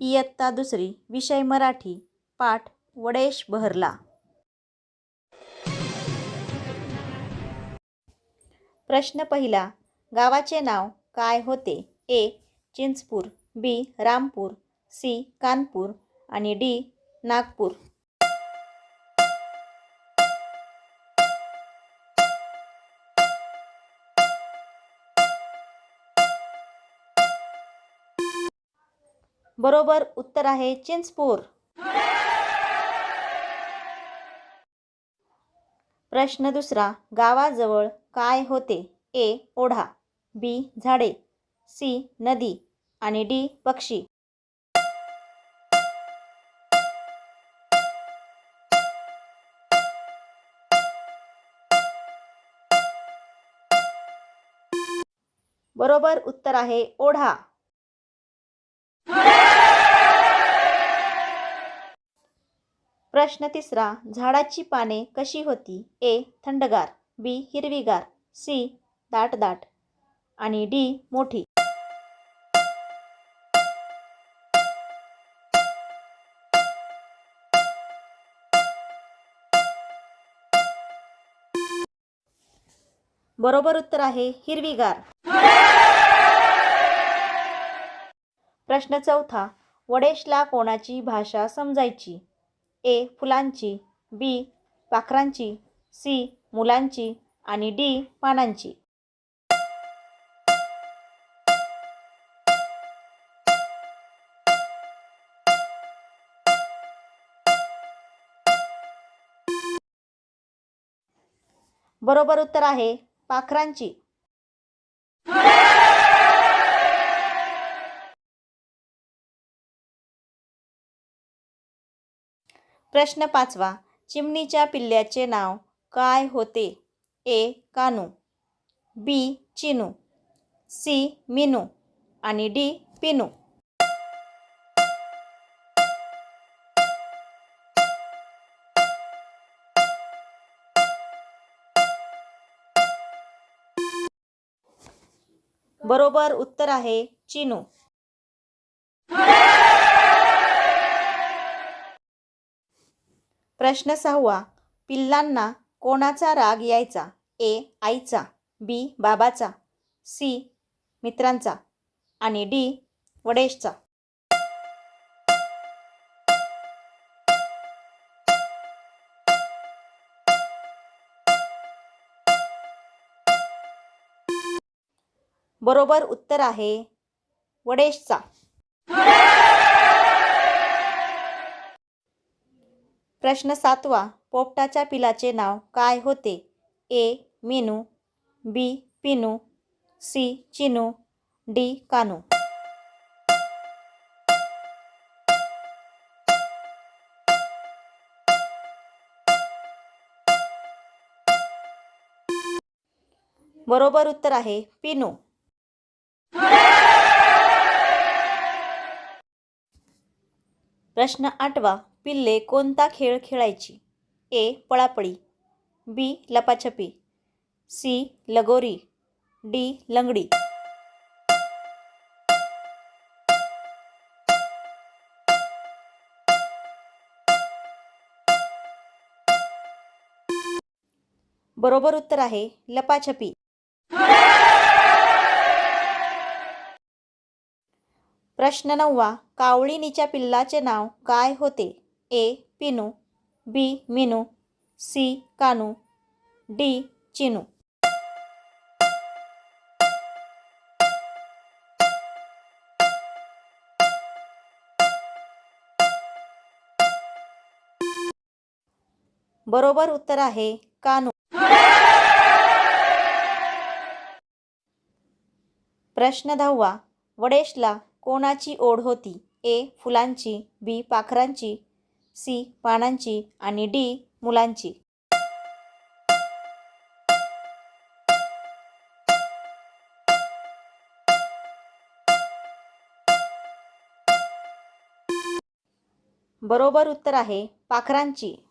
इयत्ता दुसरी विषय मराठी पाठ वडेश बहरला. प्रश्न पहिला गावाचे नाव काय होते? A Chinchpur B Rampur C Kanpur आणि डी नागपूर. बरोबर उत्तर आहे चिंचपूर. प्रश्न दुसरा गावाजवळ काय होते? ए ओढा बी झाडे सी नदी आणि डी पक्षी. बरोबर उत्तर आहे ओढा. प्रश्न तिसरा झाडाची पाने कशी होती? ए थंडगार बी हिरवीगार सी दाट दाट आणि डी मोठी. बरोबर उत्तर आहे हिरवीगार. प्रश्न चौथा वडेशला कोणाची भाषा समजायची? ए फुलांची बी पाखरांची सी मुलांची आणि डी पानांची. बरोबर उत्तर आहे पाखरांची. प्रश्न पाचवा. चिमणीच्या पिल्ल्याचे नाव काय होते? A. Kanu. B. Chinu. C. Minu. आणि डी. पिनू. बरोबर उत्तर आहे चिनू. प्रश्न सहावा. पिल्लांना कोणाचा राग यायचा? ए. आईचा बी. बाबाचा सी. मित्रांचा आणि डी. वडेशचा. बरोबर उत्तर आहे वडेशचा. प्रश्न सातवा पोपटाच्या पिलाचे नाव काय होते? A. Menu B. Pinu C. Chinu D. Kanu. बरोबर उत्तर आहे पिनू. प्रश्न आठवा पिल्ले कोणता खेळ खेळायची? ए. पळापळी बी. लपाछपी सी. लगोरी डी. लंगडी. बरोबर उत्तर आहे लपाछपी. प्रश्न नववा कावळीनीच्या पिल्लाचे नाव काय होते? A. Pinu B. Minu C. Kanu D. Chinu. बरोबर उत्तर आहे कानू. प्रश्न दहावा वडेशला कोणाची ओढ होती? ए. फुलांची बी. पाखरांची सी. पानांची आणि डी. मुलांची. बरोबर उत्तर आहे पाखरांची.